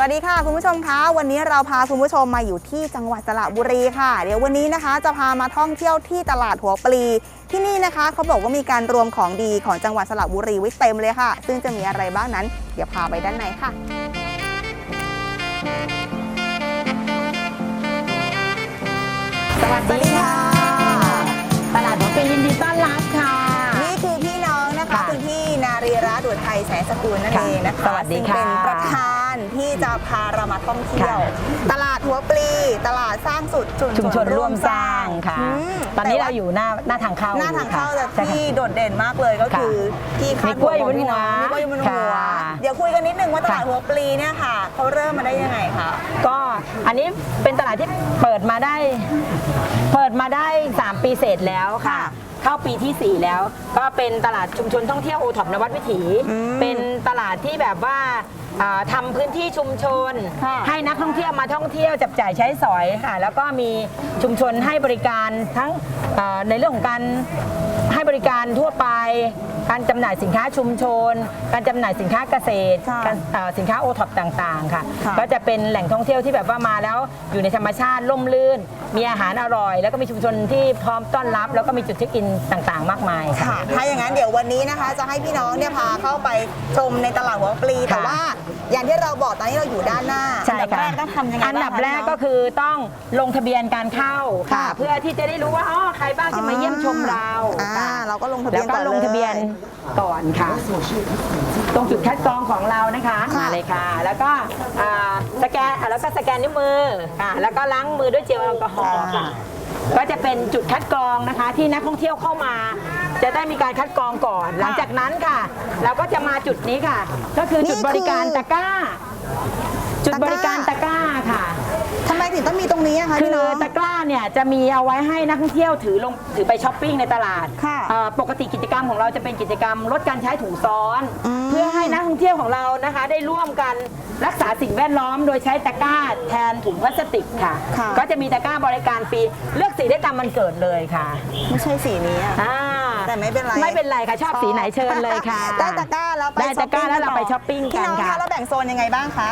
วัสดีค่ะคุณผู้ชมคะ วันนี้เราพาคุณผู้ชมมาอยู่ที่จังหวัดสระบุรีค่ะ เดี๋ยววันนี้นะคะ จะพามาท่องเที่ยวที่ตลาดหัวปลี ที่นี่นะคะเขาบอกว่ามีการรวมของดีของจังหวัดสระบุรีไว้เต็มเลยค่ะ ซึ่งจะมีอะไรบ้างนั้น เดี๋ยวพาไปด้านในค่ะสวัสดีค่ะ ตลาดหัวปลียินดีต้อน แสนสกุลนั่นค่ะเองนะคะสวัสดีค่ะซึ่งเป็นประธานที่จะพาเรามาท่องเที่ยว ค่ะตลาดหัวปลี ตลาดสร้างสุดชุมชนร่วมสร้างค่ะอืมตอนนี้แต่เราว่าอยู่หน้าหน้าทางเข้าหน้าทางเข้าค่ะแต่ใช่ค่ะ ที่โดดเด่นมากเลยก็ค่ะคือที่คาดมีกล้วยอยู่บนพี่หัวมีกล้วยอยู่บนหัวค่ะเดี๋ยวคุยกันนิดนึงว่าตลาดค่ะ หัวปลีเนี่ยค่ะเขาเริ่มมาได้ยังไงคะ ก็อันนี้เป็นตลาดที่เปิดมาได้ เปิดมาได้ 3 ปีเศษแล้วค่ะ เข้าปีทีสี่ 4 แล้ว ก็เป็นตลาดชุมชนท่องเที่ยวโอท็อปนวัดวิถี เป็นตลาดที่แบบว่าอ่าทำาพื้นที่ชุมชน ค่ะให้นักท่องเที่ยวมาท่องเที่ยวจับจ่ายใช้สอยค่ะ แล้วก็มีชุมชนให้บริการทั้งเอ่อในเรื่องของการให้บริการทั่วไป การจำหน่ายสินค้าชุมชน การจำหน่ายสินค้าเกษตรค่ะการเอ่อสินค้าโอท็อปต่างๆค่ะ ค่ะ ก็จะเป็นแหล่งท่องเที่ยวที่แบบว่ามาแล้วอยู่ในธรรมชาติร่มรื่น มีอาหารอร่อย แล้วก็มีชุมชนที่พร้อมต้อนรับ แล้วก็มีจุดเช็คอินต่างๆ มากมายค่ะ ค่ะ ถ้าอย่างนั้นเดี๋ยววันนี้นะคะ จะให้พี่น้องเนี่ยพาเข้าไปชมในตลาดหัวปลี แต่ค่ะว่าอย่างที่เราบอกตอนนี้เราอยู่ด้านหน้าใช่อันดับค่ะแรกต้องทำยังไงอันดับบ้างคะแรกพี่น้ก็องคือต้องลงทะเบียนการเข้าค่ะ ค่ะ เพื่อที่จะได้รู้ว่าอ๋อใครบ้างที่มาเยี่ยมชมเราอ่าค่ะเราก็ลงทะเบียนแล้วก็ก่อนลงทะเบียนเลยก่อนค่ะ ตรงจุดคัดกรองของเรานะคะค่ะมาเลยค่ะ แล้วก็อ่าสแกนอะแล้วก็สแกนนิ้วมือค่ะแล้วก็ล้างมือด้วยเจลแอลกอฮอล์ค่ะ ก็จะเป็นจุดคัดกรองนะคะ ที่นักท่องเที่ยวเข้ามา จะได้มีการคัดกรองก่อน หลังจากนั้นค่ะ เราก็จะมาจุดนี้ค่ะ ก็คือจุดนี่คือบริการตะกร้า จุดบริการตะกร้าค่ะทำไม ถึงต้องมีตรงนี้อะคะคืพี่อน้อง ตะกร้าเนี่ยจะมีเอาไว้ให้นักท่องเที่ยวถือลงถือไปช้อปปิ้งในตลาดค่ะเอ่อปกติกิจกรรมของเราจะเป็นกิจกรรมลดการใช้ถุงซ้อน อืม เพื่อให้นักท่องเที่ยวของเรานะคะ ได้ร่วมกันรักษาสิ่งแวดล้อม โดยใช้ตะกร้าแทนถุงพลาสติกค่ะ ค่ะ ก็จะมีตะกร้าบริการฟรีเลือกสีได้ตามมันเกิดเลยค่ะไม่ใช่สีนี้อะ อ่าแต่ไม่เป็นไรไม่เป็นไรค่ะชอบสีไหนเชิญเลยค่ะ ได้ตะกร้าแล้วไปได้ตะกร้าแล้วเราไปช้อปปิ้งพี่กันน้องค่ะ คะแล้วแบ่งโซนยังไงบ้างคะ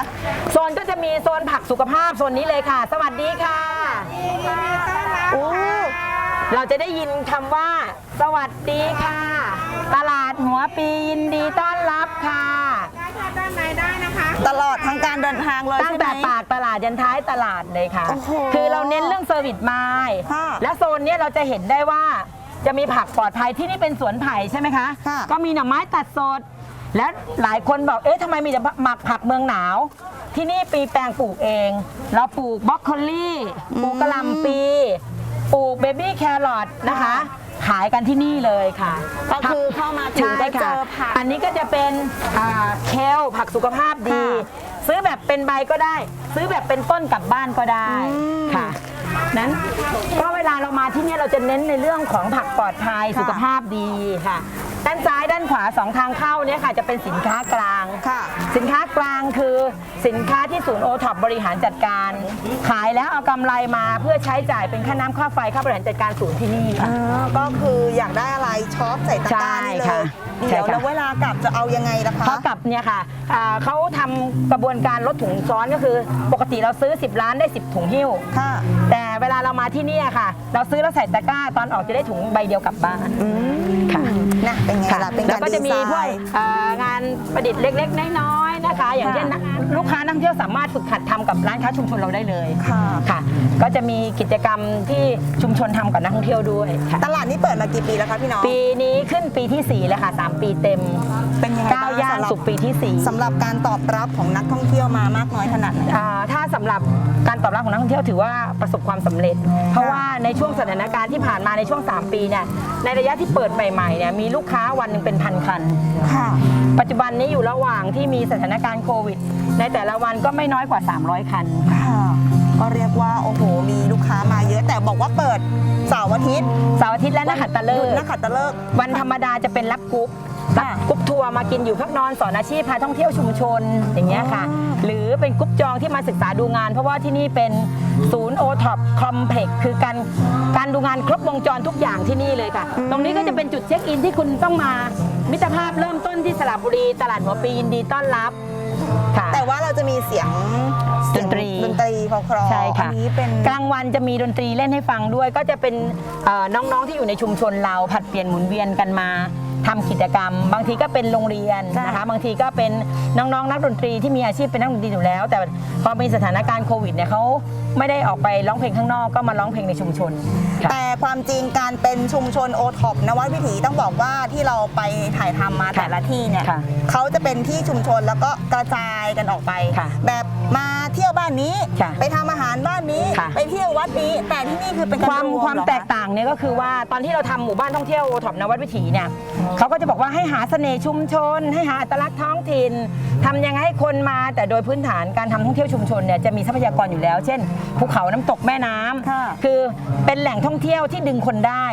โซนก็จะมีโซนผักสุขภาพโซนนี้เลยค่ะสวัสดีค่ะโอ้เราจะได้ยินคำว่า สวัสดีค่ะ ตลาดหัวปียินดีต้อนรับค่ะ ตลอดทั้งการเดินทางเลยตั้งใช่ไหม แต่ปากตลาดยันท้ายตลาดเลยค่ะ โอ้โหคือเราเน้นเรื่องเซอร์วิสไม้ค่ะและโซนเนี้ยเราจะเห็นได้ว่าจะมีผักปลอดภัยที่นี่เป็นสวนไผ่ใช่ไหมคะ ค่ะก็มีหน่อไม้ตัดสด และหลายคนบอก เอ๊ะทำไมมีแต่หมักผักเมืองหนาว ที่นี่ปีแปลงปลูกเอง เราปลูกบรอกโคลี่ปลูกกะหล่ำปี ปลูกเบบี้แครอทนะคะ ขายกันที่นี่เลยค่ะก็คือเข้ามาถึงใช่ก็เจค่ะอผักอันนี้ก็จะเป็นอ่าเคลผักสุขภาพดีค่ะซื้อแบบเป็นใบก็ได้ ซื้อแบบเป็นต้นกลับบ้านก็ได้อืมค่ะนั้นก็เวลาเรามาที่เนี่ยเราจะเน้นในเรื่องของผักปลอดภัยค่ะสุขภาพดีค่ะ ด้านซ้ายด้านขวาสองทางเข้าเนี่ยค่ะจะเป็นสินค้ากลาง ค่ะ สินค้ากลางคือสินค้าที่ศูนย์โอท็อปบริหารจัดการ ขายแล้วเอากำไรมาเพื่อใช้จ่ายเป็นค่าน้ำค่าไฟค่าบริหารจัดการศูนย์ที่นี่ค่ะอ่าก็คืออยากได้อะไรช็อปใส่ตะกร้านี่เลใช่ยค่ะเดี๋ยวใช่ค่ะ แล้วเวลากลับจะเอายังไงล่ะคะเพราะกับเนี่ยค่ะอ่าเขาทำกระบวนการลดถุงซ้อนก็คือ ปกติเราซื้อ 10 ล้านได้ 10 ถุงหิ้ว ค่ะ แต่เวลาเรามาที่เนี่ยค่ะ เราซื้อแล้วใส่ตะกร้าตอนออกจะได้ถุงใบเดียวกลับบ้านค่ะ นะเป็นไงค่ะล่ะเป็นแล้กาวรก็จะดีมีไซพวกน์ เอ่องานประดิษฐ์เล็กๆ น้อยๆนะคะ อย่างค่ะ เช่นลูกค้านักท่องเที่ยวสามารถฝึกหัดทำกับร้านค้าชุมชนเราได้เลยค่ะ ค่ะ ก็จะมีกิจกรรมที่ชุมชนทำกับนักท่องเที่ยวด้วยค่ะ ตลาดนี้เปิดมากี่ปีแล้วคะพี่น้อง ปีนี้ขึ้นปีที่ 4 แล้วค่ะ 3 ปีเต็ม เป็นยังไงก้าวบ้างย่างสำหรับสู่ปีที่4สำหรับการตอบรับของนักท่องเที่ยวมามากน้อยขนาดไหน อ่าถ้าสำหรับการตอบรับของนักท่องเที่ยวถือว่าประสบความสำเร็จ เพราะว่าในช่วงสถานการณ์ที่ผ่านมาในช่วง 3 ปีเนี่ยในระยะที่เปิดใหม่ๆเนี่ยมีลูกค้าวันหนึ่งเป็นพันคัน ค่ะ ปัจจุบันนี้อยู่ระหว่างที่มีสถานการณ์โควิด ในแต่ละวันก็ไม่น้อยกว่า 300 คัน ค่ะ ก็เรียกว่า โอ้โห มีลูกค้ามาเยอะ แต่บอกว่าเปิดเสาร์อาทิตย์เสาร์อาทิตย์และนักขัตฤหยุดกษ์ นักขัตฤกษ์ วันธรรมดาจะเป็นรับกรุ๊ปรับค่ะกรุ๊ปทัวร์ มากินอยู่พักนอนสอนอาชีพพาท่องเที่ยวชุมชนอย่างเงี้ยค่ะอ๋อหรือเป็นกรุ๊ปจองที่มาศึกษาดูงาน เพราะว่าที่นี่เป็นศูนย์โอท็อปคอมเพล็กคือการการดูงานครบวงจรทุกอย่างที่นี่เลยค่ะ ตรงนี้ก็จะเป็นจุดเช็คอินที่คุณต้องมามิตรภาพเริ่มต้นที่สระบุรีตลาดหัวปียินดีต้อนรับค่ะ แต่ว่าเราจะมีเสียงเสียงดนตรีดนตรีเพราะๆใช่อัค่ะนี้เป็นกลางวันจะมีดนตรีเล่นให้ฟังด้วย ก็จะเป็นเอ่อน้องๆที่อยู่ในชุมชนเราผัดเปลี่ยนหมุนเวียนกันมา ทำกิจกรรม บางทีก็เป็นโรงเรียนค่ะนะคะบางทีก็เป็นน้องๆ นักดนตรีที่มีอาชีพเป็นนักดนตรีอยู่แล้ว แต่พอมีสถานการณ์โควิดเนี่ยเขาไม่ได้ออกไปร้องเพลงข้างนอกก็มาร้องเพลงในชุมชนค่ะ แต่ความจริงการเป็นชุมชนโอท็อปนวัดวิถีต้องบอกว่าที่เราไปถ่ายทำมาค่ะแต่ละที่เนี่ยค่ะเขาจะเป็นที่ชุมชนแล้วก็กระจายกันออกไป ค่ะแบบมาเที่ยวบ้า นนี้ ค่ะไปทำอาหารบ้านนี้ ค่ะ ไปเที่ยววัดนี้ แต่ที่นี่คือเป็นการความรวมความเหรอแตกคะต่างเนี่ยก็คือว่าตอนที่เราทำหมู่บ้านท่องเที่ยวโอท็อปนวัดวิถีเนี่ยเขาก็จะบอกว่าให้หาเสน่ห์ชุมชน ให้หาอัตลักษณ์ท้องถิ่นทำยังไงให้คนมา แต่โดยพื้นฐานการทำท่องเที่ยวชุมชนเนี่ยจะมีทรัพยากรอยู่แล้ว เช่น ภูเขาน้ำตกแม่น้ำค่ะ คือเป็นแหล่งท่องเที่ยวที่ดึงคนได้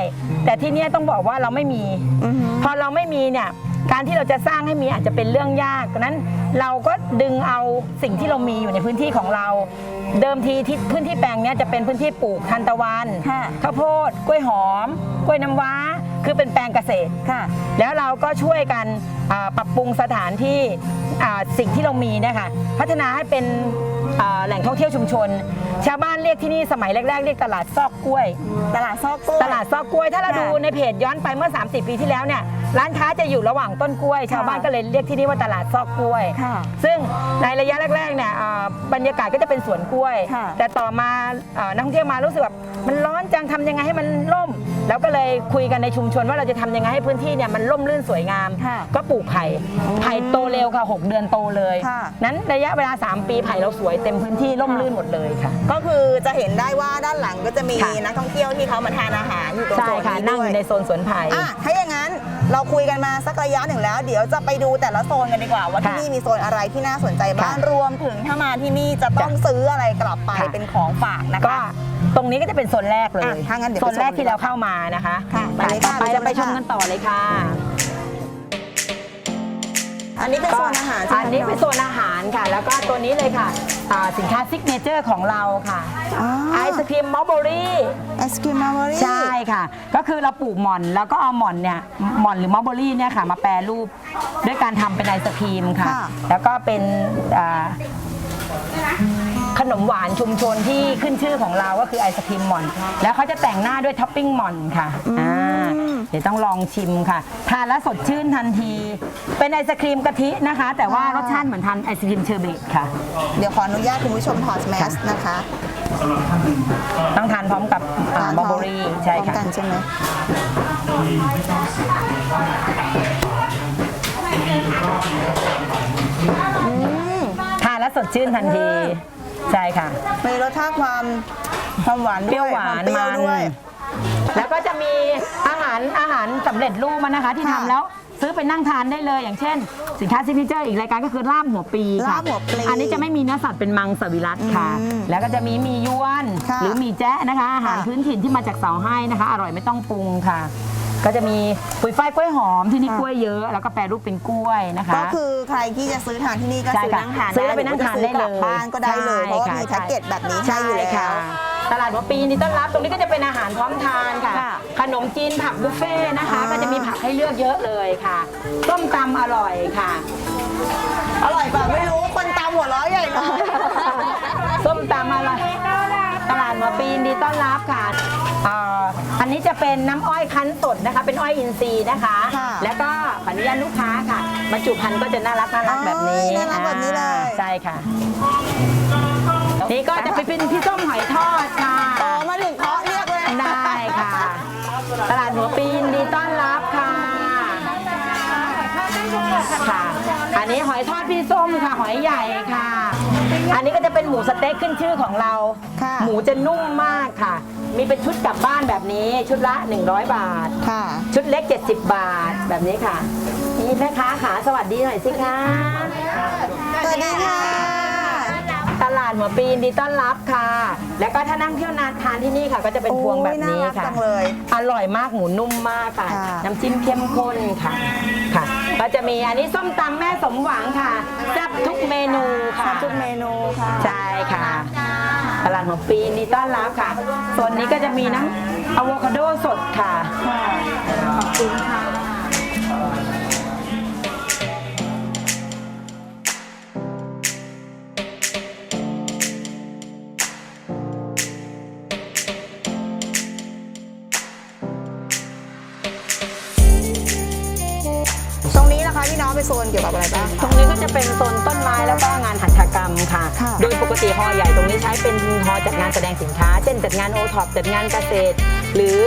แต่ที่เนี่ยต้องบอกว่าเราไม่มีอือหือพอเราไม่มีเนี่ย การที่เราจะสร้างให้มีอาจจะเป็นเรื่องยากดังนั้นเราก็ดึงเอาสิ่งที่เรามีอยู่ในพื้นที่ของเรา เดิมทีที่พื้นที่แปลงเนี้ยจะเป็นพื้นที่ปลูกทานตะวันค่ะข้าวโพดกล้วยหอม กล้วยน้ำว้า คือเป็นแปลงเกษตร ค่ะ แล้วเราก็ช่วยกันอ่าปรับปรุงสถานที่อ่าสิ่งที่เรามีเนะคะพัฒนาให้เป็นอ่าแหล่งท่องเที่ยวชุมชน ชาวบ้านเรียกที่นี่สมัยแรก ๆ เรียกตลาดซอกกล้วย ตลาดซอกกล้วย ตลาดซอกกล้วยถ้าเราค่ะดูในเพจย้อนไปเมื่อ 30 ปีที่แล้วเนี่ยร้านค้าจะอยู่ระหว่างต้นกล้วย ชาวบ้านก็เลยเรียกที่นี่ว่าตลาดซอกกล้วย ค่ะซึ่งในระยะแรกๆเนี่ยอ่าบรรยากาศก็จะเป็นสวนกล้วย ค่ะแต่ต่อมาอ่านักท่องเที่ยวมารู้สึกแบบมันร้อนจังทำยังไงให้มันร่ม แล้วก็เลยคุยกันในชุมชนว่าเราจะทำยังไงให้พื้นที่เนี่ยมันร่มรื่นสวยงาม ค่ะก็ปลูกไผ่ไผ่โตเร็วค่ะ 6 เดือนโตเลย ค่ะ นั้นระยะเวลา 3 ปีไผ่เราสวยเต็มพื้นที่ร่มรื่นหมดเลยค่ะ ก็คือจะเห็นได้ว่าด้านหลังก็จะมีค่ะ นักท่องเที่ยวที่เขามาทานอาหารอยู่ตรงใช่โซนค่ะนี้นั่งด้อวยยู่ในโซนสวนไผ่ อะถ้าอย่างนั้นเราคุยกันมาสักระยะหนึ่งแล้ว เดี๋ยวจะไปดูแต่ละโซนกันดีกว่า ว่าที่ค่ะนี่มีโซนอะไรที่น่าสนใจบ้างค่ะรวมถึงถ้ามาที่นี่จะต้องค่ะซื้ออะไรกลับไปค่ะ เป็นของฝากนะก็คะ ตรงนี้ก็จะเป็นโซนแรกเลยอะถ้างั้นเดี๋ยวโซนแรกไปชมที่เราเข้ามานะคะค่ะไปเลยต่อค่ะไปเราไปไปชชมมกันต่อเลยค่ะอันนี้เป็นโซนอาหารใช่อันไหมนี้เป็นโซนอาหารค่ะ แล้วก็ตัวนี้เลยค่ะอ่าสินค้าซิกเนเจอร์ของเราค่ะอ๋อไอศครีมมอลเบอรี่ ไอศครีมมาร์บอรี่ใช่ค่ะ ก็คือเราปลูกหม่อนแล้วก็เอาหม่อนเนี่ยหม่อนหรือมอลเบอรี่เนี่ยค่ะ มาแปรรูปด้วยการทำเป็นไอศครีมค่ะ ค่ะ แล้วก็เป็นอ่า ขนมหวานชุมชนที่ขึ้นชื่อของเราก็คือไอศครีมหม่อน แล้วเขาจะแต่งหน้าด้วยท็อปปิ้งหม่อนค่ะอ่าเดี๋ยวต้องลองชิมค่ะ ทานแล้วสดชื่นทันที เป็นไอศครีมกะทินะคะ แต่ว่ารสชาติเหมือนทานไอศครีมเชอร์เบตค่ะ เดี๋ยวขออนุญาตคุณผู้ชมถอดแมสนะคะ ต้องทานพร้อมกับทานมอลเบอรี่ใช่พร้อมค่ะ กันใช่ไหมทานแล้วสดชื่นทันที ใช่ค่ะ มีรสชาติความความหวานด้วยเปรี้ยวหวานคมเปรี้ยวมันด้วยแล้วก็จะมีอาหารอาหารสำเร็จรูปมานะคะ ที่ค่ะทำแล้วซื้อไปนั่งทานได้เลย อย่างเช่น สินค้าซิกเนเจอร์อีกรายการก็คือลาบหัวปีค่ะลาบหัวปลีอันนี้จะไม่มีเนื้อสัตว์เป็นมังสวิรัตค่ะ อืมแล้วก็จะมีหมียวน ค่ะหรือหมีแจ๊ะนะคะ อาหารค่ะ พื้นถิ่นที่มาจากเสาให้นะคะ อร่อยไม่ต้องปรุงค่ะ ก็จะมีปุ๋ยฝ้ายกล้วยหอมที่นี่ค่ะกล้วยเยอะ แล้วก็แปรรูปเป็นกล้วยนะคะ ก็คือใครที่จะซื้อทานที่นี่ก็ใช่ซื้อค่ะนั่งทานซื้อแล้วไปนั่งทานได้หรือเลว่จะซื้อกลับยบ้านก็ได้เลยใช่เพราะว่าค่ะมีแพ็กเกจแบบนี้ให้อยู่ใช่แล้ค่ะวตลาดหัวปียินดีต้อนรับตรงนี้ก็จะเป็นอาหารพร้อมทานค่ะค่ะขนมจีนผักบุฟเฟ่ต์นะคะอ่าก็จะมีผักให้เลือกเยอะเลยค่ะส้มตำอร่อยค่ะ อร่อยเปล่าไม่รู้คนตามหัวเราะใหญ่เลยส้มตำอร่อยตลาดหัวปียินดีต้อนรับค่ะเอ่ออั นนี้จะเป็นน้ำอ้อยคั้นสดนะคะ เป็นอ้อยอินทรีย์นะคะ ค่ะแล้วก็ขออนุญาตลูกค้าค่ะบรรจุภัณฑ์ก็จะน่ารักน่ารักแบบนี้อ๋อน่ารักแบบนี้เลย อ่าใช่ค่ะ นี่ก็จะไปเป็นพี่ส้มหอยทอดค่ะ ต่อมาถึงเคาะเรียกเลย ได้ค่ะ ตลาดหัวปียินดีต้อนรับค่ะค่ะ อันนี้หอยทอดพี่ส้มค่ะ หอยใหญ่ค่ะ อันนี้ก็จะเป็นหมูสเต็กขึ้นชื่อของเรา ค่ะ หมูจะนุ่มมากค่ะ มีเป็นชุดกลับบ้านแบบนี้ชุดละ 100 บาท ค่ะ ชุดเล็ก 70 บาทแบบนี้ค่ะ นี่แม่ค้าขาสวัสดีหน่อยสิคะสวัสดีค่ะ ตลาดหัวปียินดีต้อนรับค่ะ แล้วก็ถ้านั่งเที่ยวนานทานที่นี่ค่ะ ก็จะเป็นพวงแบบนี้โอ้ยน่ารักค่ะจังเลยอร่อยมากหมูนุ่มมากค่ะ ค่ะ น้ำจิ้มเข้มข้นค่ะค่ะ ก็จะมีอันนี้ส้มตำแม่สมหวังค่ะแซ่บทุกเมนูค่ะ ทุกเมนูค่ะ ใช่ค่ะ ตลาดหัวปียินดีต้อนรับค่ะส่วนนี้ก็จะมีน้ำอะโวคาโดสดค่ะขอบคุณค่ะตรงนี้นะคะพี่น้องเป็นโซนเกี่ยวกับอะไรบ้างตรงนี้ก็จะเป็นโซนต้นไม้แล้วก็งานหัตถ กรรมค่ะ ค่ะ โดยปกติฮอใหญ่ตรงนี้ใช้เป็นฮอจัดงานแสดงสินค้า เช่นจัดงานโอท็อปจัดงานเกษตร หรือ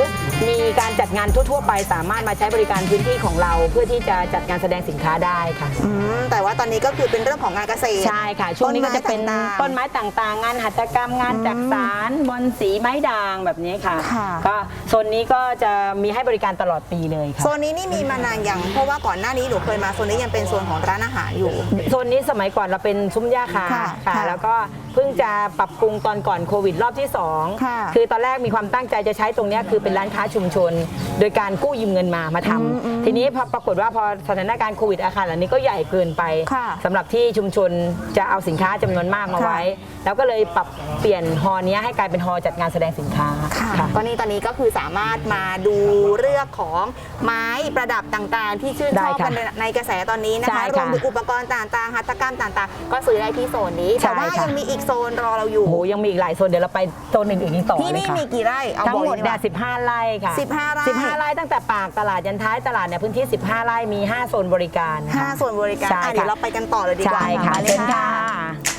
มีการจัดงานทั่วๆ ไปสามารถมาใช้บริการพื้นที่ของเรา เพื่อที่จะจัดงานแสดงสินค้าได้ค่ะ อืมแต่ว่าตอนนี้ก็คือเป็นเรื่องของงานเกษตร ใช่ค่ะ ช่วงนี้ก็จะเป็นต้ต้นนไม้ไม้ต่างๆ งานหัตถกรรมงานจักสารบอลสีไม้ด่างแบบนี้ค่ะค่ะ ก็โซนนี้ก็จะมีให้บริการตลอดปีเลยค่ะ โซนนี้นี่มีมานานยังเพราะว่าก่อนหน้านี้หนูเคยมาโซนนี้ยังเป็นโซนของร้านอาหารอยู่ โซนนี้สมัยก่อนเราเป็นซุ้มย่าคาค่ะค่ะค่ะแล้วก็เพิ่งจะปรับปรุงตอนก่อนโควิดรอบที่สองค่ะคือตอนแรกมีความตั้งใจจะใช้ตรงเนี้ยคือเป็นร้านค้าชุมชน โดยการกู้ยืมเงินมามาทำทีนี้พอปรากฏว่าพอสถานการณ์โควิดอาคารหลังนี้ก็ใหญ่เกินไปค่ะสำหรับที่ชุมชนจะเอาสินค้าจำนวนมากมาค่ะ ไว้ แล้วก็เลยปรับเปลี่ยนฮอเนี้ยให้กลายเป็นฮอจัดงานแสดงสินค้าค่ะค่ะ ก็นี่ตอนนี้ก็คือสามารถมาดูเรื่องของไม้ประดับต่างๆ ที่ชื่นชได้อบค่ะกันในกระแสตอนนี้นะใช่คะค่ะรวมถึงอุปกรณ์ต่างๆ หัตถกรรมต่างๆ ก็ซื้อได้ที่โซนนี้ใช่แต่ว่าค่ะ ยังมีอีกโซนรอเราอยู่ โอ้โหยังมีอีกหลายโซนเดี๋ยวเราไปโซนอื่นๆอีกต่อที่เลยนี่ค่ะมีกี่ไร่เอาทั้งหมดบอกเนี่ยดีกว่า 15 ไร่ค่ะ15ไร่ 15 ไร่ตั้งแต่ปากตลาดยันท้ายตลาดเนี่ยพื้นที่ 15 ไร่มี 5 โซนบริการห้าค่ะ โซนบริการใช่อะค่ะ เดี๋ยวเราไปกันต่อเลยดีกว่าใช่ค่ะมาลยเชิญค่ะอะ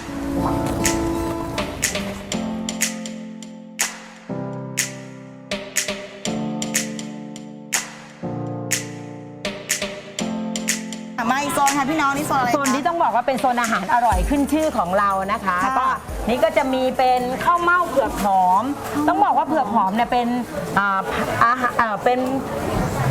พี่น้องนี่โซนอะไรโซนคะที่ต้องบอกว่าเป็นโซนอาหารอร่อยขึ้นชื่อของเรานะคะค่ะ ก็นี่ก็จะมีเป็นข้าวเม่าเผือกหอม ต้องบอกว่าเผือกหอมเนี่ยเป็นอ่าอาหารอ่าเป็น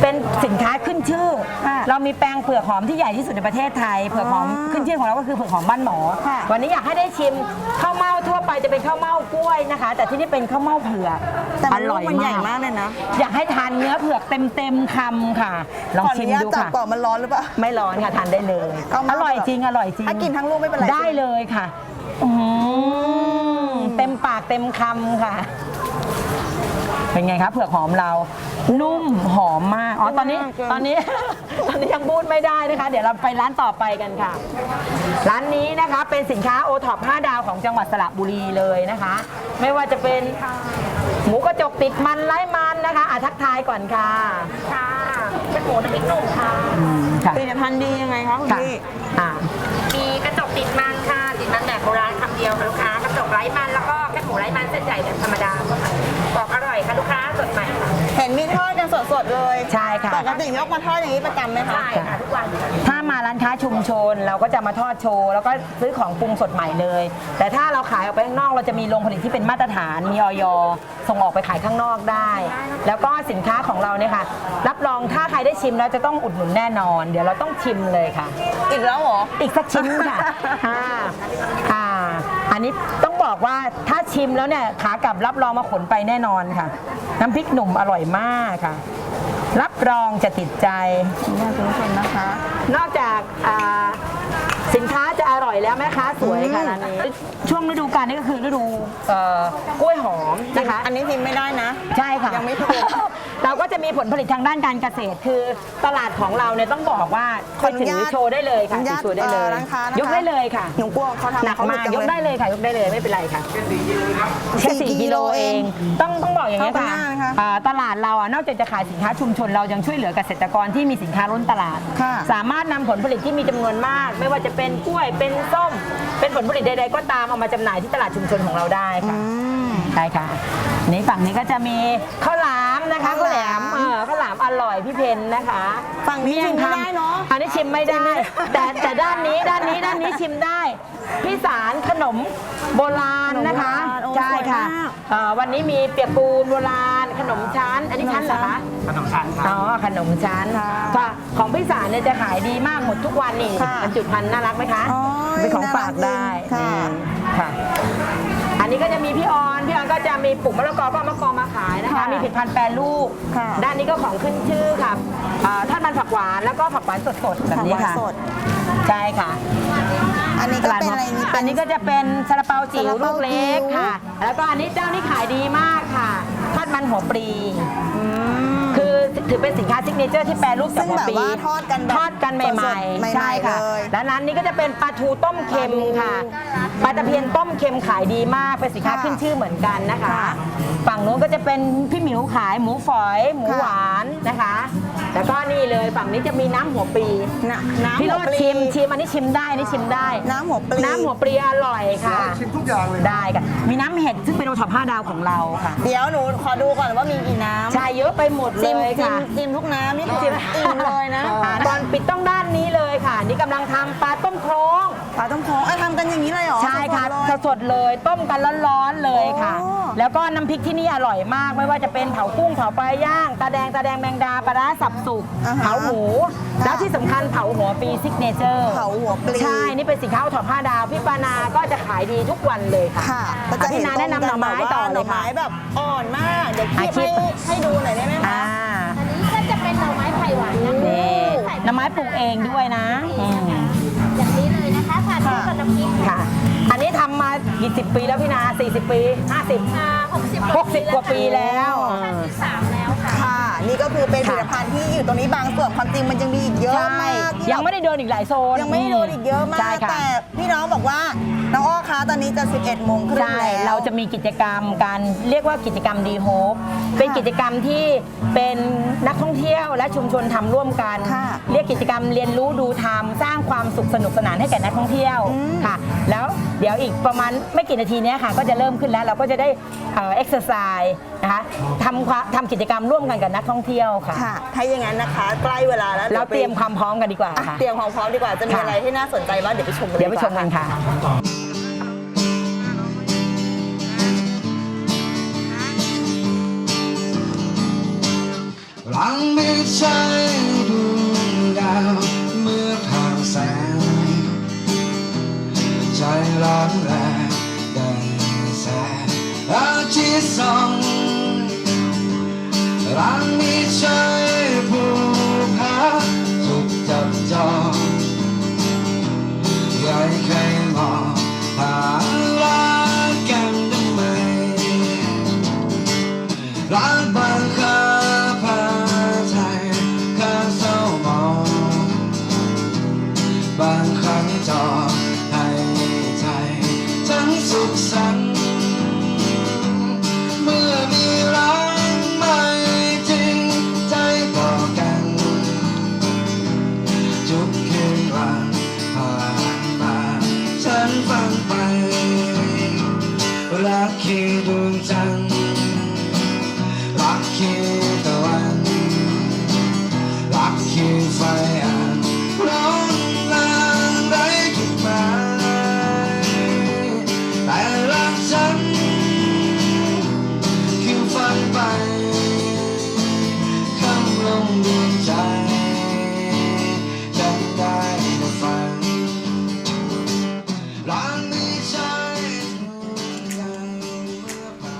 เป็นสินค้าขึ้นชื่อ ค่ะเรามีแปลงเผือกหอมที่ใหญ่ที่สุดในประเทศไทยเผือกหอมอ๋อขึ้นชื่อของเราก็คือเผือกหอมบ้านหมอ ค่ะ วันนี้อยากให้ได้ชิมข้าวเม่าทั่ว ไปจะเป็นข้าวเม่ากล้วยนะคะ แต่ที่นี่เป็นข้าวเม่าเผือกแต่อมันลูร่อกยมันใหญ่มากมากเลยนะอยากให้ทานเนื้อเผือกเต็มๆคำค่ะ ลองขออชิมนุญาตดูจับค่ะ ก่อนมันร้อนหรือเปล่า ไม่ร้อนค่ะทานได้เลยข้าวอเม่าร่อยจริงอร่อยจริงถ้ากินทั้งลูกไม่เป็นไร ได้เลยค่ะอื้อหือเต็มปากเต็มคำค่ะ เป็นไงครับเผือกหอมเรา นุ่มหอมมาก อ๋อ ตอนนี้ ตอนนี้ ตอนนี้ยังพูดไม่ได้นะคะ เดี๋ยวเราไปร้านต่อไปกันค่ะ ร้านนี้นะคะเป็นสินค้าโอท็อป5ดาวของจังหวัดสระบุรีเลยนะคะ ไม่ว่าจะเป็นหมูกระจกติดมันไร้มันนะคะอาทักทายก่อนค่ะ ค่ะเป็นหมูน้ำพริกหนุ่มค่ะค่ะ ผลิตภัณฑ์ดียังไงคะคุณค่ะพี่ อ่า มีกระจกติดมันค่ะ ติดมันแบบโบราณคำเดียวค่ะลูกค้ากระจกไร้มันแล้วก็แค่หมูไร้มันเส้นใหญ่แบบธรรมดาค่ะบอก อร่อยค่ะลูกค้าสดใหม่ค่ะเห็นมีทอดกันสดๆเลยใช่ค่ะ ปกติยกมาทอดอย่างนี้ประจำไหมคะใช่ค่ะทุกวันค่ะ ถ้ามาร้านค้าชุมชนเราก็จะมาทอดโชว์ แล้วก็ซื้อของปรุงสดใหม่เลย แต่ถ้าเราขายออกไปข้างนอกเราจะมีโรงผลิตที่เป็นมาตรฐานมีออยส่งออกไปขายข้างนอกได้ แล้วก็สินค้าของเราเนี่ยค่ะ รับรองถ้าใครได้ชิมแล้วจะต้องอุดหนุนแน่นอน เดี๋ยวเราต้องชิมเลยค่ะ อีกแล้วเหรอ อีกสักชิ้นค่ะอ่า อ่าอันนี้ต้องบอกว่าถ้าชิมแล้วเนี่ยขากลับรับรองมาขนไปแน่นอนค่ะ น้ำพริกหนุ่มอร่อยมากค่ะ รับรองจะติดใจ นี่คุณผู้ชมนะคะ นอกจากอ่าสินค้าจะอร่อยร่อยแล้วแม่ค้าสวยค่ะร้านนี้ช่วงฤดูกาลนี่ก็คือฤดูเอ่อกล้วยหอมนะคะ อันนี้พิมพ์ไม่ได้นะ ใช่ค่ะ ยังไม่ถูกเราก็จะมีผลผลิตทางด้านการเกษตร คือตลาดของเราเนี่ยต้องบอกว่าขออนุถืญาตโชว์ได้เลยค่ะอนุญาตโชว์ได้เลยเอ่อร้านค้านะคะ ยกได้เลยค่ะหนูกลัวเขาทำหนักเขาลุมากจังยกได้เลยค่ะยกได้เลยไม่เป็นไรค่ะแค่สี่กิโลเองต้องต้องบอกอย่างนี้ยเข้าค่ะกันมากนะคะอ่าตลาดเราอะนอกจากจะขายสินค้าชุมชนเรายังช่วยเหลือเกษตรกรที่มีสินค้าล้นตลาด ค่ะ สามารถนำผลผลิตที่มีจำนวนมาก ไม่ว่าจะเป็นกล้วยเป็นส้ม เป็นผลผลิตใด ๆ ก็ตามเอามาจำหน่ายที่ตลาดชุมชนของเราได้ค่ะ อืม ใช่ค่ะ นี่ฝั่งนี้ก็จะมีข้าวหลาม นะคะข้าข้าววหแหลลามมเออข้าวหลามอร่อยพี่เพนนะคะฝั่งนี้ชิมไม่ได้เนอะอันนี้ชิมไม่ได้ แต่แต่ด้านนี้ด้านนี้ด้านนี้ชิมได้พี่สารขนมโบราณนะคะขนมโบราณโอ้ใช่ค่ะสวยมากเอ่อวันนี้มีเปียกปูนโบราณ ขนมชั้น อันนี้ชั้นเหรอคะขนมชั้นครับอ๋อขนมชั้นค่ะค่ะของพี่สารเนี่ยจะขายดีมากหมดทุกวันนี่ค่ะบรรจุภัณฑ์น่ารักไหมคะอ๋อเป็นของฝากได้น่ารักจริงค่ะอืมค่ะอั นนี้ก็จะมีพี่ออน พี่ออนก็จะมีปลูกมะละกอก็เอามะละกอมาขายนะคะ ค่ะมีผลิตภัณฑ์แปรรูปค่ะ ด้านนี้ก็ของขึ้นชื่อค่ะอ่าท่านมันผักหวานแล้วก็ผักหวานสดๆแบบนี้ผักหวาค่ะนสด ใช่ค่ะ อันนี้ก็เป็นอะไรนี่เป็อันนี้ก็จะเป็นซาลาเปาจิ๋วซาลาลูเปากเล็กจิ๋ว ค่ะ แล้วก็อันนี้เจ้านี่ขายดีมากค่ะทอดมันหัวปลีคือ ถือเป็นสินค้าซิกเนเจอร์ที่แปรรูปจากซึ่งหัวแบบปลีว่าทอดกันแบบทอดกันใหม่ สดๆใหม่ๆๆใช่ค่ะ เลยแล้วร้านนี้ก็จะเป็นปลาทูต้มเค็มค่ะปลาตะเพียนต้มเค็มขายดีมากเป็นสินค้าค่ะขึ้นชื่อเหมือนกันนะคะค่ะฝั่งนู้นก็จะ เป็นพี่หมิวขายหมูฝอย หมูค่ะหวานนะคะ แล้วก็นี่เลยฝั่งนี้จะมีน้ำหัวปลีน้ำน้ำพี่โรหัวดปลีชิมชิมอันนี้ชิมได้อันนี่ชิมได้ น้ำหัวปลีน้ำหัวปลีอร่อยค่ะ ชิมทุกอย่างเลยได้ค่ะ มีน้ำเห็ดซึ่งเป็นโอท็อป5ดาวของเราค่ะ เดี๋ยวหนูขอดูก่อนว่ามีกี่น้ำใช่เยอะไปหมดเลจิ้มยจิ้มค่ะ จิ้มทุกน้ำนี่คืออิ่มเลยนะอ่าตอนปิดต้องด้านนี้เลยค่ะ นี่กำลังทำปลาต้มโครง ปลาต้มโค้งไอ้ยทำกันอย่างนี้เลยเหรอใช่ค่ะสดๆเลย สดๆเลยต้มกันร้อนๆเลยค่ะ โอ้ แล้วก็น้ำพริกที่นี่อร่อยมาก ไม่ว่าจะเป็นเผากุ้งเผาปลาย่างตาแดงตาแดงแมงดาปลาร้าสับสุกอ่าฮะเผาหมูค่ะแล้วที่สำคัญเผาหัวปีซิกเนเจอร์เผาหัวปลี ใช่ นี่เป็นสินค้าท็อป5ดาว พี่ปานาก็จะขายดีทุกวันเลยค่ะค่ะก็จะอะพี่เห็นนาแนะนำหน่อไม้ต่อหเลน่อยค่ะไม้แบบอ่อนมาก เดี๋ยวอะคีบคีให้บให้ดูหน่อยได้ไหมคะ อ่าก็จะเป็นหน่อไม้ไผ่หวานนะคะนี่น้ำไม้ปลูกเองด้วยนะอืม คู่กับน้ำพริกค่ะ อันนี้ทำมากี่สิบปีแล้วพี่นา 40 ปี 50 อ่า60 60กว่าปีแล้วขั้ นที่สามแล้วค่ะค่ะนี่ก็คือเป็นผค่ะลิตภัณฑ์ที่อยู่ตรงนี้บางส่วนความจริงมันยังมีอีกเยอะใช่มากที่ยังไม่ได้เดินอีกหลายโซน ยังไม่ได้โดนอีกเยอะมาใช่ก ค่ะ แต่พี่น้องบอกว่าน้องอ้อคะตอนนี้จะ 11โมงครึ่งใช่แล้ว เราจะมีกิจกรรมการเรียกว่ากิจกรรมดีโฮปเป็นกิจกรรมที่เป็นนักท่องเที่ยวและชุมชนทำร่วมกัน ค่ะเรียกกิจกรรมเรียนรู้ดูทำสร้างความสุขสนุกสนานให้แก่นักท่องเที่ยวอืม ค่ะ แล้วเดี๋ยวอีกประมาณไม่กี่นาทีเนี้ยค่ะ ก็จะเริ่มขึ้นแล้วเราก็จะได้เอ็กซ์ไซส์นะคะทำความทำกิจกรรมร่วมกันกับนักท่องเที่ยวค่ะ ค่ะ ถ้าอย่างนั้นนะคะ ใกล้เวลาแล้วเราไปเตรียมความพร้อมกันดีกว่าอะค่ะ เตรียมความพร้อมดีกว่า จะมีค่ะ อะไรที่น่าสนใจบ้างเดี๋ยวไปชมกันเดี๋ยวไปกาชมกันค่ะ หลังไม่ใช่ดวงดาวเมื่อผ่านแสง ใจร้อนแรงดังแสงอาทิตย์ส่อง ฟังไม่ใช่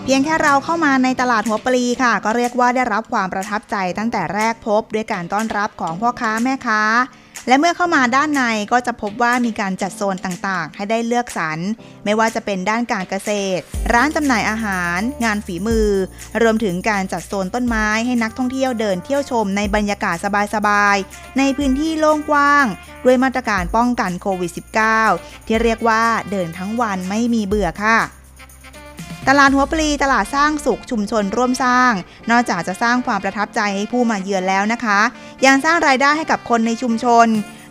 พียงแค่เราเข้ามาในตลาดหัวปลีค่ะ ก็เรียกว่าได้รับความประทับใจตั้งแต่แรกพบด้วยการต้อนรับของพ่อค้าแม่ค้า และเมื่อเข้ามาด้านในก็จะพบว่ามีการจัดโซนต่างๆ ให้ได้เลือกสรรไม่ว่าจะเป็นด้านการเกษตร ร้านจำหน่ายอาหาร งานฝีมือ รวมถึงการจัดโซนต้นไม้ให้นักท่องเที่ยวเดินเที่ยวชมในบรรยากาศสบายๆในพื้นที่โล่งกว้าง ด้วยมาตรการป้องกันโควิด -19 ที่เรียกว่าเดินทั้งวันไม่มีเบื่อค่ะ ตลาดหัวปลีตลาดสร้างสุขชุมชนร่วมสร้าง นอกจากจะสร้างความประทับใจให้ผู้มาเยือนแล้วนะคะ ยังสร้างรายได้ให้กับคนในชุมชน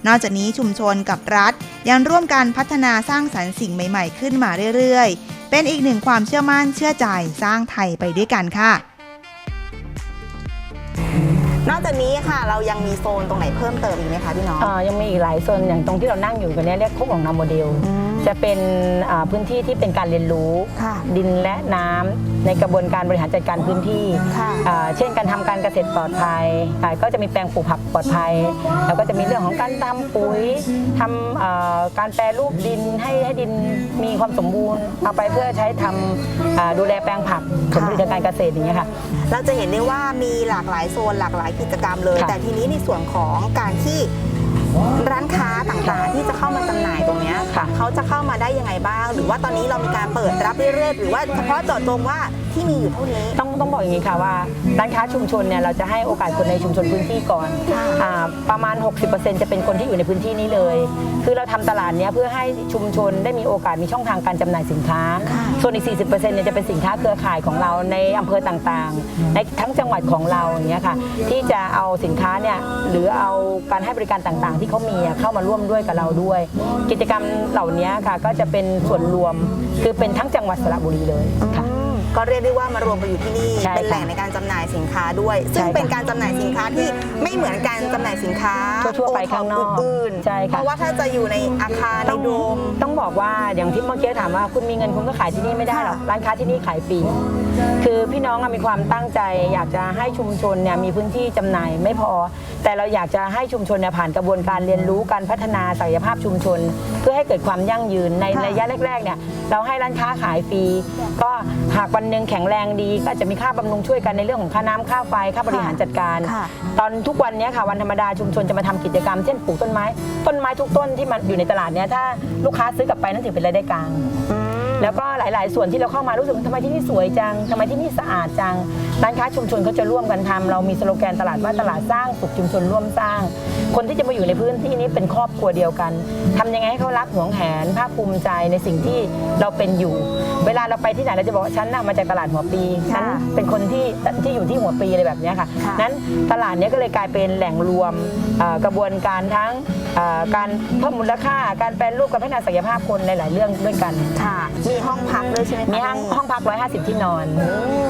นอกจากนี้ชุมชนกับรัฐ ยังร่วมกันพัฒนาสร้างสรรค์สิ่งใหม่ ๆ ขึ้นมาเรื่อยๆ เป็นอีกหนึ่งความเชื่อมั่นเชื่อใจสร้างไทยไปด้วยกันค่ะ นอกจากนี้ค่ะ เรายังมีโซนตรงไหนเพิ่มเติมอีกไหมคะพี่น้อง อ่ายังมีอีกหลายโซนอย่างตรงที่เรานั่งอยู่กันเนี้ยเรียกโคกของนาโมเดล จะเป็นอ่าพื้นที่ที่เป็นการเรียนรู้ค่ะดินและน้ำในกระบวนการบริหารจัดการพื้นที่ค่ะอ่าเช่นการทำการเกษตรปลอดภัยอ่าก็จะมีแปลงปลูกผักปลอดภัย แล้วก็จะมีเรื่องของการทำปุ๋ยทำอ่าการแปรรูปดินให้ให้ดินมีความสมบูรณ์เอาไปเพื่อใช้ทำอ่าดูแลแปลงผักผลผลิตทางการเกษตรอย่างเงี้ยค่ะเราจะเห็นได้ว่ามีหลากหลายโซนหลากหลายกิจกรรมเลยค่ะแต่ทีนี้ในส่วนของการที่ ร้านค้าต่างๆ ที่จะเข้ามาจำหน่ายตรงเนี้ยค่ะ เขาจะเข้ามาได้ยังไงบ้าง หรือว่าตอนนี้เรามีการเปิดรับเรื่อยๆ หรือว่าเฉพาะเจาะจงว่า ที่มีอยู่เท่านี้ ต้องต้องบอกอย่างนี้ค่ะว่าร้านค้าชุมชนเนี่ยเราจะให้โอกาสคนในชุมชนพื้นที่ก่อนค่ะ อ่าประมาณ 60%จะเป็นคนที่อยู่ในพื้นที่นี้เลย คือเราทำตลาดเนี้ยเพื่อให้ชุมชนได้มีโอกาสมีช่องทางการจำหน่ายสินค้าค่ะส่วนอีก 40%เนี่ยจะเป็นสินค้าเครือข่ายของเราในอำเภอต่างๆ ในทั้งจังหวัดของเราอย่างเงี้ยค่ะที่จะเอาสินค้าเนี่ยหรือเอาการให้บริการต่างๆ ที่เขามีอะเข้ามาร่วมด้วยกับเราด้วย กิจกรรมเหล่านี้ค่ะก็จะเป็นส่วนรวมคือเป็นทั้งจังหวัดสระบุรีเลยค่ะอืม ก็เรียกได้ว่ามารวมกันอยู่ที่นี่ ใช่ค่ะเป็นแหล่งในการจำหน่ายสินค้าด้วย ซึ่งใช่ค่ะเป็นการจำหน่ายสินค้าที่ไม่เหมือนการจำหน่ายสินค้าทั่วๆไปข้างนอกอื่นๆใช่ค่ะ เพราะว่าถ้าจะอยู่ในอาคารในต้องโดม ต้องบอกว่าอย่างที่เมื่อกี้ถามว่าคุณมีเงินคุณก็ขายที่นี่ไม่ได้หรอกค่ะร้านค้าที่นี่ขายฟรีคือพี่น้องอะมีความตั้งใจ อยากจะให้ชุมชนเนี่ยมีพื้นที่จำหน่ายไม่พอ แต่เราอยากจะให้ชุมชนเนี่ยผ่านกระบวนการเรียนรู้การพัฒนาศักยภาพชุมชน เพื่อให้เกิดความยั่งยืนในค่ะ ระยะแรกๆเนี่ยเราให้ร้านค้าขายฟรีก็ หากวันหนึ่งแข็งแรงดีก็อาจจะมีค่าบำรุงช่วยกันในเรื่องของค่าน้ำค่าไฟค่าบริหารจัดการ ค่ะ ตอนทุกวันเนี้ยค่ะวันธรรมดาชุมชนจะมาทำกิจกรรมเช่นปลูกต้นไม้ ต้นไม้ทุกต้นที่มันอยู่ในตลาดเนี้ยถ้าลูกค้าซื้อกลับไปนั่นถือเป็นรายได้กลาง แล้วก็หลาย ๆ ส่วนที่เราเข้ามารู้สึกทำไมที่นี่สวยจังทำไมที่นี่สะอาดจังร้านค้าชุมชนเขาจะร่วมกันทำเรามีสโลแกนตลาดว่าตลาดสร้างสุขชุมชนร่วมสร้าง คนที่จะมาอยู่ในพื้นที่นี้เป็นครอบครัวเดียวกันทำยังไงให้เขารักหวงแหนภาคภูมิใจในสิ่งที่เราเป็นอยู่ เวลาเราไปที่ไหนเราจะบอกว่าฉันน่ะมาจากตลาดหัวปีฉันเป็นคนที่ที่อยู่ที่หัวปีอะไรแบบเนี้ยค่ะค่ะนั้นตลาดเนี้ยก็เลยกลายเป็นแหล่งรวมเอ่อกระบวนการทั้งเอ่อการเพิ่มมูลค่าการแปลรูปการพัฒนาศักยภาพคนในหลายเรื่องด้วยกันค่ะมีห้องพักด้วยใช่ไหมคะมีห้องห้องพัก 150 ที่นอน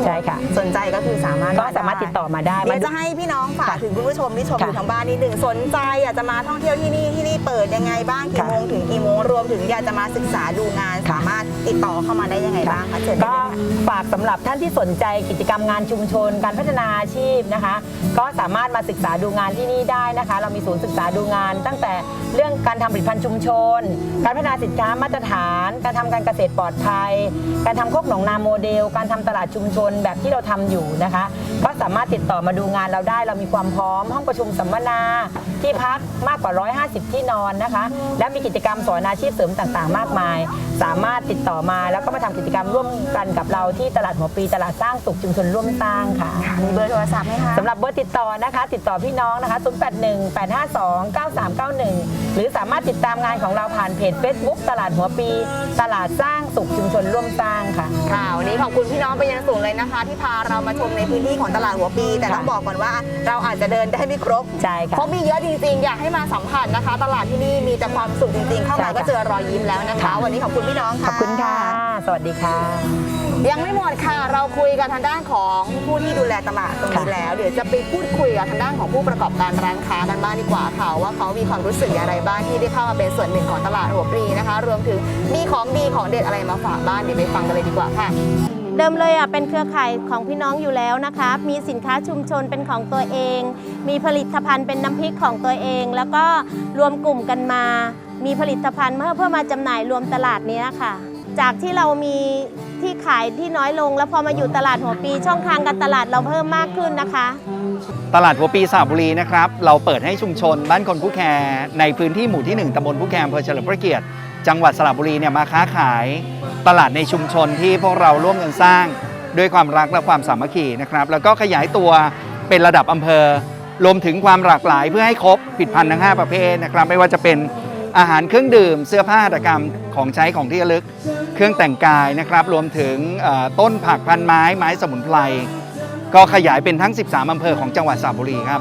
ใช่ค่ะ สนใจก็คือสามารถก็สามารถติดต่อมาได้เดี๋ยวมาจะให้พี่น้องฝากค่ะถึงคุณผู้ชมที่ชมอค่ะยู่ทางบ้านนิดหนึ่งสนใจอยากจะมาท่องเที่ยวที่นี่ที่นี่เปิดยังไงบ้างกี่ค่ะ โมงถึงกี่โมงรวมถึงอยากจะมาศึกษาดูงานค่ะสามารถติดต่อเข้ามาได้ยังไงบ้างคะเชิญได้ก็เลยค่ะ ฝากสำหรับท่านที่สนใจกิจกรรมงานชุมชน การพัฒนาอาชีพนะคะ ก็สามารถมาศึกษาดูงานที่นี่ได้นะคะ เรามีศูนย์ศึกษาดูงาน ตั้งแต่เรื่องการทำผลิตภัณฑ์ชุมชน การพัฒนาสินค้ามาตรฐาน การทำการเกษตรปลอดภัย การทำโคกหนองนาโมเดล การทำตลาดชุมชนแบบที่เราทำอยู่นะคะ ก็สามารถติดต่อมาดูงานเราได้ เรามีความพร้อม ห้องประชุมสัมมนาที่พักมากกว่า 150 ที่นอนนะคะ และมีกิจกรรมสอนอาชีพเสริมต่างๆ มากมาย สามารถติดต่อมาแล้วก็มาทำกิจกรรมร่วมกันกับเราที่ตลาดหัวปีตลาดสร้างสุขชุมชนร่วมสร้างค่ะมีเบอร์โทรศัพท์ไหมคะสำหรับเบอร์ติดต่อนะคะ ติดต่อพี่น้องนะคะ 0818529391 หรือสามารถติดตามงานของเราผ่านเพจ Facebook ตลาดหัวปี ตลาดสร้างสุขชุมชนร่วมสร้างค่ะ ค่ะวันนี้ขอบคุณพี่น้องเป็นอยังสูงเลยนะคะ ที่พาเรามาชมในพื้นที่ของตลาดหัวปี แต่ค่ะต้องบอกก่อนว่าเราอาจจะเดินได้ไม่ครบ ใช่ค่ะ เพราะมีเยอะจริงๆ อยากให้มาสัมผัสนะคะ ตลาดที่นี่มีแต่ความสุขจริงๆ เข้ามาใช่ค่ะก็เจอรอยยิ้มแล้วนะคะ ค่ะ วันนี้ขอบคุณพี่น้องขค่ะอบคุณค่ะ สวัสดีค่ะ ยังไม่หมดค่ะ เราคุยกับทางด้านของผู้ที่ดูแลตลาดตรงนี้ค่ะแล้ว เดี๋ยวจะไปพูดคุยกับทางด้านของผู้ประกอบการร้านค้ากันบ้างดีกว่าค่ะว่าเขามีความรู้สึกอย่างไรบ้างที่ได้เข้ามาเป็นส่วนหนึ่งของตลาดหัวปรีนะคะ รวมถึงมีของดีของเด็ดอะไรมาฝากบ้างเดี๋ยวไปฟังกันเลยดีกว่าค่ะ เดิมเลยอะเป็นเครือข่ายของพี่น้องอยู่แล้วนะคะ มีสินค้าชุมชนเป็นของตัวเอง มีผลิตภัณฑ์เป็นน้ำพริกของตัวเอง แล้วก็รวมกลุ่มกันมา มีผลิตภัณฑ์เพื่อเพื่อมาจำหน่ายรวมตลาดเนี้ยค่ะ จากที่เรามี ที่ขายที่น้อยลง แล้วพอมาอยู่ตลาดหัวปี ช่องทางการตลาดเราเพิ่มมากขึ้นนะคะ ตลาดหัวปีสระบุรีนะครับ เราเปิดให้ชุมชนบ้านคนผู้แคร์ในพื้นที่หมู่ที่ 1ตำบลผู้แคร์อำเภอเฉลิมพระเกียรติ จังหวัดสระบุรีเนี่ยมาค้าขายตลาดในชุมชนที่พวกเราร่วมกันสร้าง ด้วยความรักและความสามัคคีนะครับ แล้วก็ขยายตัวเป็นระดับอำเภอ รวมถึงความหลากหลายเพื่อให้ครบผลิดพันธ์ทั้ง 5 ประเภทนะครับ ไม่ว่าจะเป็น อาหารเครื่องดื่ม เสื้อผ้าหัตถกรรมของใช้ของที่ระลึก เครื่องแต่งกายนะครับ รวมถึงต้นผักพันไม้ไม้สมุนไพรก็ขยายเป็นทั้ง 13 อำเภอของจังหวัดสระบุรีครับ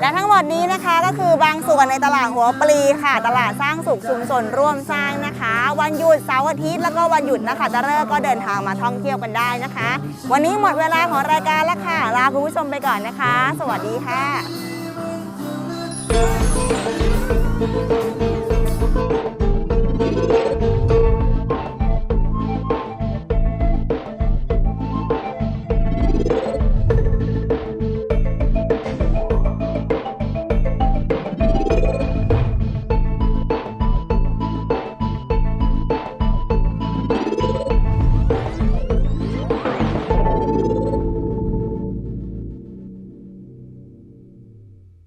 และทั้งหมดนี้นะคะก็คือบางส่วนในตลาดหัวปลีค่ะ ตลาดสร้างสุขชุมชนร่วมสร้างนะคะ วันหยุดเสาร์อาทิตย์แล้วก็วันหยุดนะคะตะเลิกษ์ก็เดินทางมาท่องเที่ยวกันได้นะคะ วันนี้หมดเวลาของรายการแล้วค่ะลาคุณผู้ชมไปก่อนนะคะ สวัสดีค่ะ Thank you.